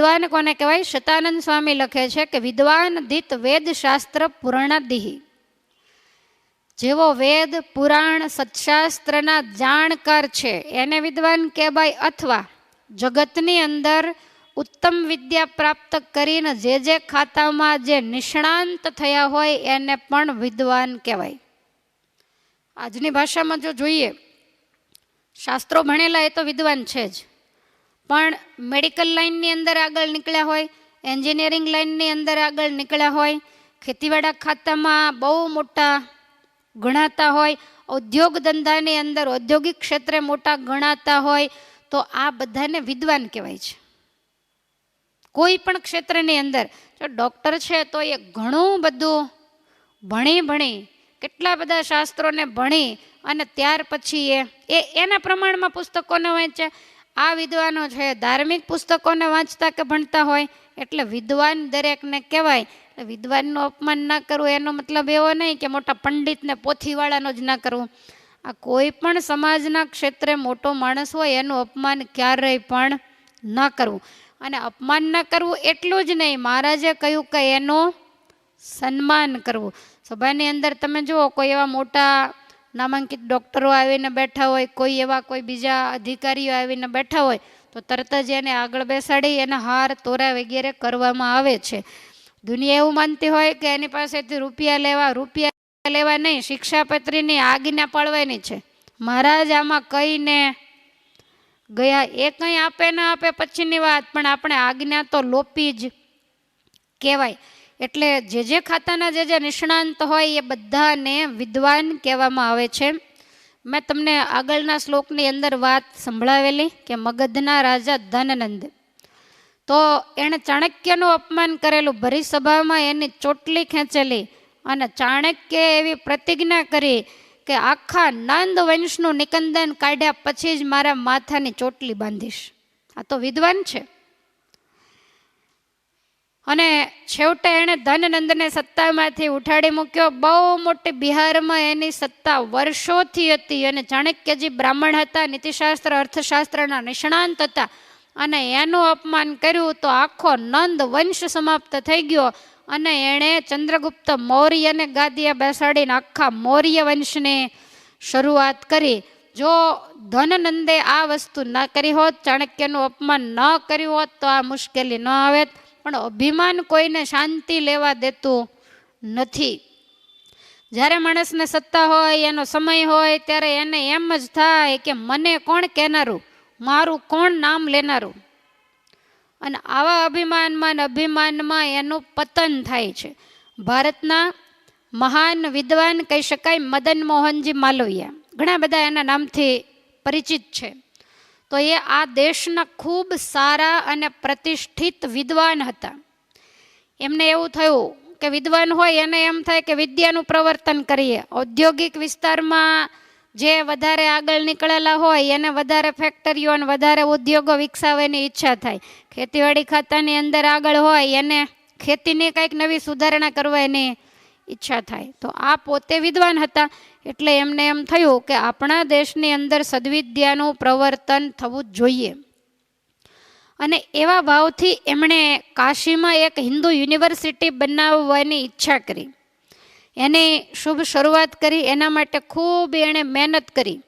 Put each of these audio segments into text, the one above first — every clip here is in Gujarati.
વિદ્વાન કોને કહેવાય? શતાનંદ સ્વામી લખે છે કે, વિદ્વાન દિત વેદ શાસ્ત્ર પુરાણાદિહી જેવો વેદ, પુરાણ, સત્શાસ્ત્રના જાણકાર છે, એને વિદ્વાન કહેવાય અથવા જગતની અંદર ઉત્તમ વિદ્યા પ્રાપ્ત કરીને જે જે ખાતામાં જે નિષ્ણાંત થયા હોય, એને પણ વિદ્વાન કહેવાય. આજની ભાષામાં જો જોઈએ, શાસ્ત્રો ભણેલા એ તો વિદ્વાન છે જ. પણ મેડિકલ લાઇનની અંદર આગળ નીકળ્યા હોય એન્જિનિયરિંગ લાઇનની અંદર આગળ નીકળ્યા હોય, ખેતીવાડા ખાતામાં બહુ મોટા ગણાતા હોય, ઉદ્યોગ ધંધાની અંદર ઔદ્યોગિક ક્ષેત્રે મોટા ગણાતા હોય, તો આ બધાને વિદ્વાન કહેવાય છે. કોઈ પણ ક્ષેત્રની અંદર, જો ડૉક્ટર છે તો એ ઘણું બધું ભણી ભણી, કેટલા બધા શાસ્ત્રોને ભણી અને ત્યાર પછી એ એના પ્રમાણમાં પુસ્તકોને વાંચે આ વિદ્વાનો છે ધાર્મિક પુસ્તકોને વાંચતા કે ભણતા હોય, એટલે વિદ્વાન દરેકને કહેવાય. વિદ્વાનનું અપમાન ના કરવું, એનો મતલબ એવો નહીં કે મોટા પંડિતને પોથીવાળાનો જ ના કરવું. આ કોઈ પણ સમાજના ક્ષેત્રે મોટો માણસ હોય, એનું અપમાન ક્યારેય પણ ના કરવું. અને અપમાન ના કરવું એટલું જ નહીં, મહારાજે કહ્યું કે એનું સન્માન કરવું. સભાની અંદર તમે જુઓ, કોઈ એવા મોટા નામાંકિત ડૉક્ટરો આવીને બેઠા હોય, કોઈ એવા કોઈ બીજા અધિકારીઓ આવીને બેઠા હોય, તો તરત જ એને આગળ બેસાડી એને હાર તોરા વગેરે કરવામાં આવે છે. દુનિયા એવું માનતી હોય કે એની પાસેથી રૂપિયા લેવા રૂપિયા લેવા નહીં શિક્ષાપત્રીની આજ્ઞા પાળવાની છે. મહારાજ આમાં કહીને ગયા, એ કંઈ આપે ના આપે પછીની વાત, પણ આપણે આજ્ઞા તો લોપી જ કહેવાય. એટલે જે જે ખાતાના જે જે નિષ્ણાંત હોય એ બધાને વિદ્વાન કહેવામાં આવે છે. મેં તમને આગળના શ્લોકની અંદર વાત સંભળાવેલી કે મગધના રાજા ધનનંદ. તો એણે ચાણક્યનું અપમાન કરેલું, ભરી સભામાં એની ચોટલી ખેંચેલી અને ચાણક્ય એવી પ્રતિજ્ઞા કરી કે આખા નંદ વંશનું નિકંદન કાઢ્યા પછી જ મારા માથાની ચોટલી બાંધીશ. આ તો વિદ્વાન છે. અને છેવટે એણે ધનનંદને સત્તામાંથી ઉઠાડી મૂક્યો. બહુ મોટી બિહારમાં એની સત્તા વર્ષોથી હતી અને ચાણક્યજી બ્રાહ્મણ હતા, નીતિશાસ્ત્ર, અર્થશાસ્ત્રના નિષ્ણાંત હતા અને એનું અપમાન કર્યું તો આખો નંદ વંશ સમાપ્ત થઈ ગયો અને એણે ચંદ્રગુપ્ત મૌર્યને ગાદીએ બેસાડીને આખા મૌર્ય વંશની શરૂઆત કરી. જો ધનનંદે આ વસ્તુ ન કરી હોત ચાણક્યનું અપમાન ન કર્યું હોત, તો આ મુશ્કેલી ન આવે. પણ અભિમાન કોઈને શાંતિ લેવા દેતું નથી. જ્યારે માણસને સત્તા હોય, એનો સમય હોય, ત્યારે એને એમ જ થાય કે મને કોણ કહેનારું? મારું કોણ નામ લેનારું? અને આવા અભિમાનમાં અભિમાનમાં એનું પતન થાય છે. ભારતના મહાન વિદ્વાન કહી શકાય મદન મોહનજી માલવિયા. ઘણા બધા એના નામથી પરિચિત છે. તો એ આ દેશના ખૂબ સારા અને પ્રતિષ્ઠિત વિદ્વાન હતા. એમને એવું થયું કે વિદ્વાન હોય એને એમ થાય કે વિદ્યાનું પ્રવર્તન કરીએ. ઔદ્યોગિક વિસ્તારમાં જે વધારે આગળ નીકળેલા હોય એને વધારે ફેક્ટરીઓ અને વધારે ઉદ્યોગો વિકસાવવાની ઈચ્છા થાય. ખેતીવાડી ખાતાની અંદર આગળ હોય એને ખેતીની કંઈક નવી સુધારણા કરવાની ઈચ્છા થાય. તો આ પોતે વિદ્વાન હતા. એટલે એમને એમ થયું કે આપણા દેશની અંદર સદવિદ્યાનું પ્રવર્તન થવું જ જોઈએ. અને એવા ભાવથી એમણે કાશીમાં એક હિન્દુ યુનિવર્સિટી બનાવવાની ઈચ્છા કરી. એની શુભ શરૂઆત કરી. એના માટે ખૂબ એણે મહેનત કરી.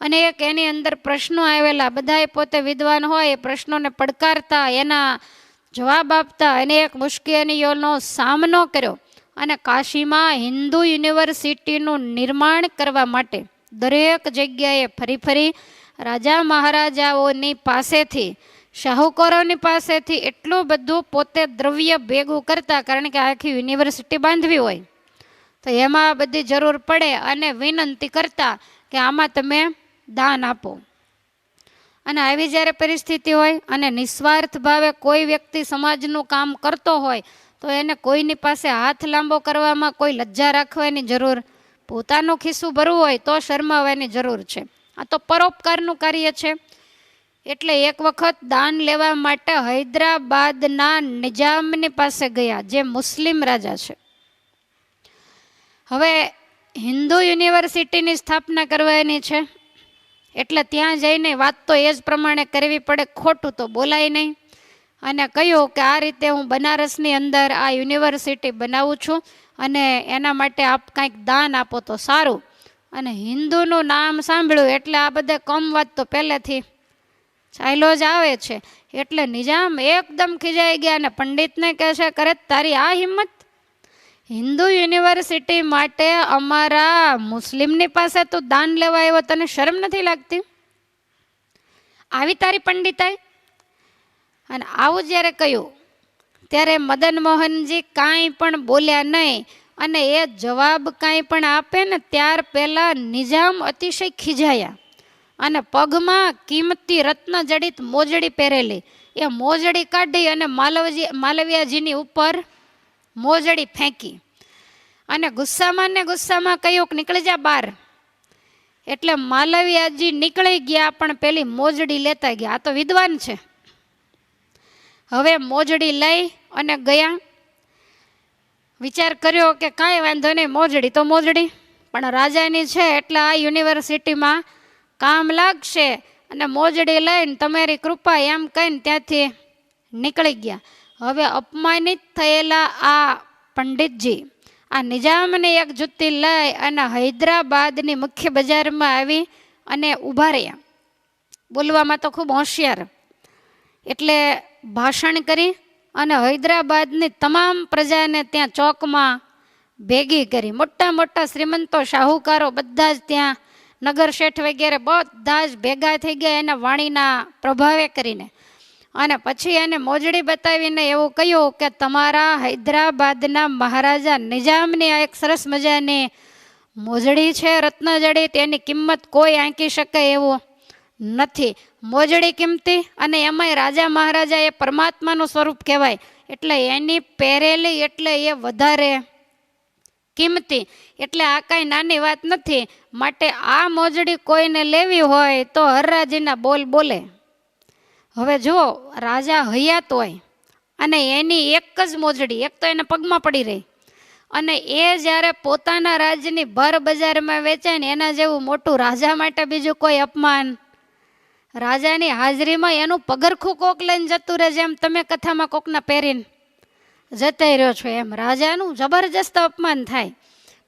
અને એક એની અંદર પ્રશ્નો આવેલા. બધાએ પોતે વિદ્વાન હોય, એ પ્રશ્નોને પડકારતા, એના જવાબ આપતા, એને એક મુશ્કેલીઓનો સામનો કર્યો. અને કાશીમાં હિન્દુ યુનિવર્સિટીનું નિર્માણ કરવા માટે દરેક જગ્યાએ ફરી ફરી રાજા મહારાજાઓની પાસેથી, શાહુકારોની પાસેથી એટલું બધું પોતે દ્રવ્ય ભેગું કરતા, કારણ કે આખી યુનિવર્સિટી બાંધવી હોય. તો એમાં બધી જરૂર પડે અને વિનંતી કરતા કે આમાં તમે દાન આપો. અને આવી જ્યારે પરિસ્થિતિ હોય અને નિસ્વાર્થ ભાવે કોઈ વ્યક્તિ સમાજનું કામ કરતો હોય તો એને કોઈની પાસે હાથ લાંબો કરવામાં કોઈ લજ્જા રાખવાની જરૂર, પોતાનું ખિસ્સું ભરવું હોય તો શરમાવાની જરૂર છે. આ તો પરોપકારનું કાર્ય છે. એટલે એક વખત દાન લેવા માટે હૈદરાબાદના નિજામની પાસે ગયા, જે મુસ્લિમ રાજા છે. હવે હિન્દુ યુનિવર્સિટીની સ્થાપના કરવાની છે. એટલે ત્યાં જઈને વાત તો એ જ પ્રમાણે કરવી પડે, ખોટું તો બોલાય નહીં. અને કહ્યું કે આ રીતે હું બનારસની અંદર આ યુનિવર્સિટી બનાવું છું અને એના માટે આપ કાંઈક દાન આપો તો સારું. અને હિન્દુનું નામ સાંભળ્યું એટલે આ બધે કમ વાત તો પહેલેથી ચાલ્યો જ આવે છે. એટલે નિજામ એકદમ ખીજાઈ ગયા અને પંડિતને કહે છે, કરે, તારી આ હિંમત? હિન્દુ યુનિવર્સિટી માટે અમારા મુસ્લિમની પાસે તું દાન લેવા આવ્યો તને શરમ નથી લાગતી? આવી તારી પંડિતાઈ? અને આવું જ્યારે કહ્યું, ત્યારે મદન મોહનજી કાંઈ પણ બોલ્યા નહીં અને એ જવાબ કાંઈ પણ આપે ને ત્યાર પહેલાં નિજામ અતિશય ખીજાયા અને પગમાં કિંમતી રત્ન જડિત મોજડી પહેરેલી. એ મોજડી કાઢી અને માલવજી, માલવિયાજીની ઉપર મોજડી ફેંકી અને ગુસ્સામાં ને ગુસ્સામાં કહ્યું કે નીકળી જા બહાર. એટલે માલવિયાજી નીકળી ગયા, પણ પેલી મોજડી લેતા ગયા. આ તો વિદ્વાન છે. હવે મોજડી લઈ અને ગયા. વિચાર કર્યો કે કાંઈ વાંધો નહીં, મોજડી તો મોજડી. પણ રાજાની છે એટલે આ યુનિવર્સિટીમાં કામ લાગશે અને મોજડી લઈને તમારી કૃપા એમ કહીને ત્યાંથી નીકળી ગયા. હવે અપમાનિત થયેલા આ પંડિતજી, આ નિજામની એક જુત્તી લઈ અને હૈદરાબાદની મુખ્ય બજારમાં આવી અને ઊભા રહ્યા. બોલવામાં તો ખૂબ હોશિયાર. એટલે ભાષણ કરી અને હૈદરાબાદની તમામ પ્રજાને ત્યાં ચોકમાં ભેગી કરી. મોટા મોટા શ્રીમંતો, શાહુકારો બધા જ ત્યાં નગર શેઠ વગેરે બધા જ ભેગા થઈ ગયા એના વાણીના પ્રભાવે કરીને. અને પછી એને મોજડી બતાવીને એવું કહ્યું કે તમારા હૈદરાબાદના મહારાજા નિજામની આ એક સરસ મજાની મોજડી છે, રત્નજડી, તેની કિંમત કોઈ આંકી શકે એવું નથી. મોજડી કિંમતી અને એમાંય રાજા મહારાજા એ પરમાત્માનું સ્વરૂપ કહેવાય. એટલે એની પહેરેલી એટલે એ વધારે કિંમતી. એટલે આ કાંઈ નાની વાત નથી. માટે આ મોજડી કોઈને લેવી હોય તો હરરાજીના બોલ બોલે. હવે જો રાજા હયાત હોય અને એની એક જ મોજડી, એક તો એને પગમાં પડી રહી. અને એ જ્યારે પોતાના રાજ્યની ભર બજારમાં વેચાય ને એના જેવું મોટું રાજા માટે બીજું કોઈ અપમાન રાજાની હાજરીમાં એનું પગરખું કોક લઈને જતું રહે જેમ તમે કથામાં કોકના પહેરીને જતાઈ રહ્યો છો એમ. રાજાનું જબરજસ્ત અપમાન થાય.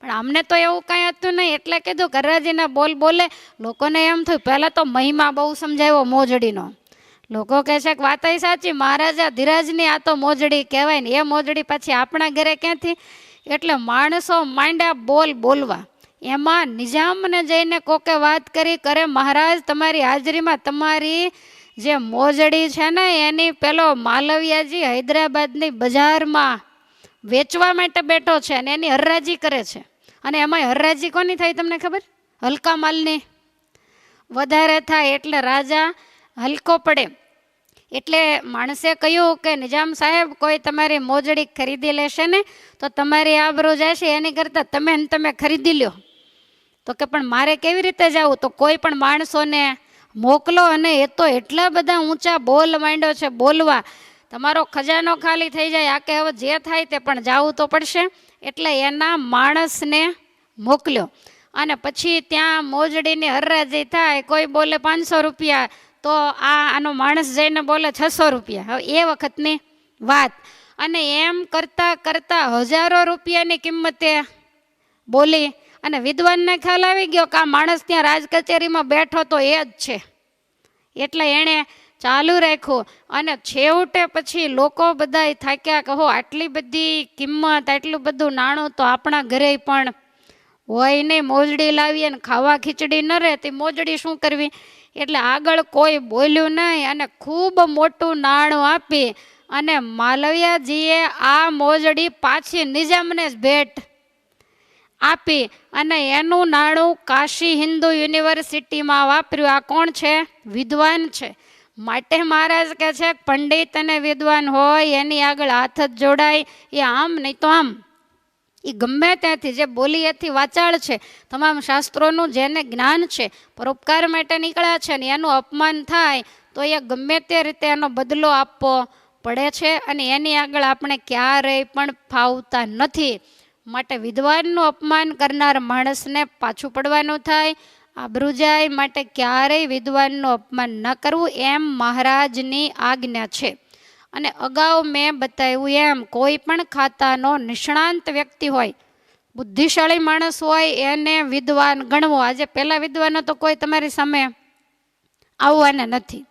પણ અમને તો એવું કાંઈ હતું નહીં. એટલે કીધું કરરાજીના બોલ બોલે. લોકોને એમ થયું, પહેલાં તો મહિમા બહુ સમજાવ્યો મોજડીનો. લોકો કહે છે કે વાત સાચી. મહારાજા ધીરાજની આ તો મોજડી કહેવાય ને. એ મોજડી પછી આપણા ઘરે ક્યાંથી? એટલે માણસો માંડ્યા બોલ બોલવા. એમાં નિજામને જઈને કોકે વાત કરી, કરે મહારાજ, તમારી હાજરીમાં તમારી જે મોજડી છે ને, એની પેલો માલવિયાજી હૈદરાબાદની બજારમાં વેચવા માટે બેઠો છે અને એની હરરાજી કરે છે. અને એમાં હરરાજી કોની થાય તમને ખબર? હલકા માલની. વધારે થાય એટલે રાજા હલકો પડે. એટલે માણસે કહ્યું કે, નિજામ સાહેબ, કોઈ તમારી મોજડી ખરીદી લેશે ને, તો તમારી આબરૂ જશે, એની કરતાં તમે ને તમે ખરીદી લ્યો. તો કે પણ મારે કેવી રીતે જવું? તો કોઈ પણ માણસોને મોકલો અને એ તો એટલા બધા ઊંચા બોલ માંડ્યો છે, બોલવા. તમારો ખજાનો ખાલી થઈ જાય, આ કે હવે જે થાય તે પણ જવું તો પડશે. એટલે એના માણસને મોકલ્યો. અને પછી ત્યાં મોજડીની હરરાજી થાય, કોઈ બોલે પાંચસો રૂપિયા, તો આ આનો માણસ જઈને બોલે છસો રૂપિયા. હવે એ વખતની વાત. અને એમ કરતાં કરતાં હજારો રૂપિયાની કિંમતે બોલી અને વિદ્વાનને ખ્યાલ આવી ગયો કે આ માણસ ત્યાં રાજ કચેરીમાં બેઠો તો એ જ છે. એટલે એણે ચાલુ રાખ્યું અને છેવટે પછી લોકો બધા થાક્યા કહો આટલી બધી કિંમત, આટલું બધું નાણું તો આપણા ઘરે પણ હોય નહીં. મોજડી લાવીએ ને ખાવા ખીચડી ન રહે તે મોજડી શું કરવી? એટલે આગળ કોઈ બોલ્યું નહીં અને ખૂબ મોટું નાણું આપી અને માલવિયાજીએ આ મોજડી પાછી નિજામને જ ભેટ આપી અને એનું નાણું કાશી હિન્દુ યુનિવર્સિટીમાં વાપર્યું. આ કોણ છે? વિદ્વાન છે. માટે મહારાજ કહે છે, પંડિત અને વિદ્વાન હોય, એની આગળ હાથ જ જોડાય. એ આમ નહીં તો આમ. એ ગમે ત્યાંથી જે બોલી એથી વાચાળ છે. તમામ શાસ્ત્રોનું જેને જ્ઞાન છે પરોપકાર માટે નીકળ્યા છે ને એનું અપમાન થાય, તો એ ગમે તે રીતે એનો બદલો આપવો પડે છે અને એની આગળ આપણે ક્યારેય પણ ફાવતા નથી. માટે વિદ્વાનનું અપમાન કરનાર માણસને પાછું પડવાનું થાય. આબરૂ જાય માટે ક્યારેય વિદ્વાનનું અપમાન ન કરવું એમ મહારાજની આજ્ઞા છે. અને અગાઉ મેં બતાવ્યું એમ, કોઈ પણ ખાતાનો નિષ્ણાંત વ્યક્તિ હોય, બુદ્ધિશાળી માણસ હોય, એને વિદ્વાન ગણવો. આજે પહેલાં વિદ્વાનો તો કોઈ તમારી સામે આવવાના નથી.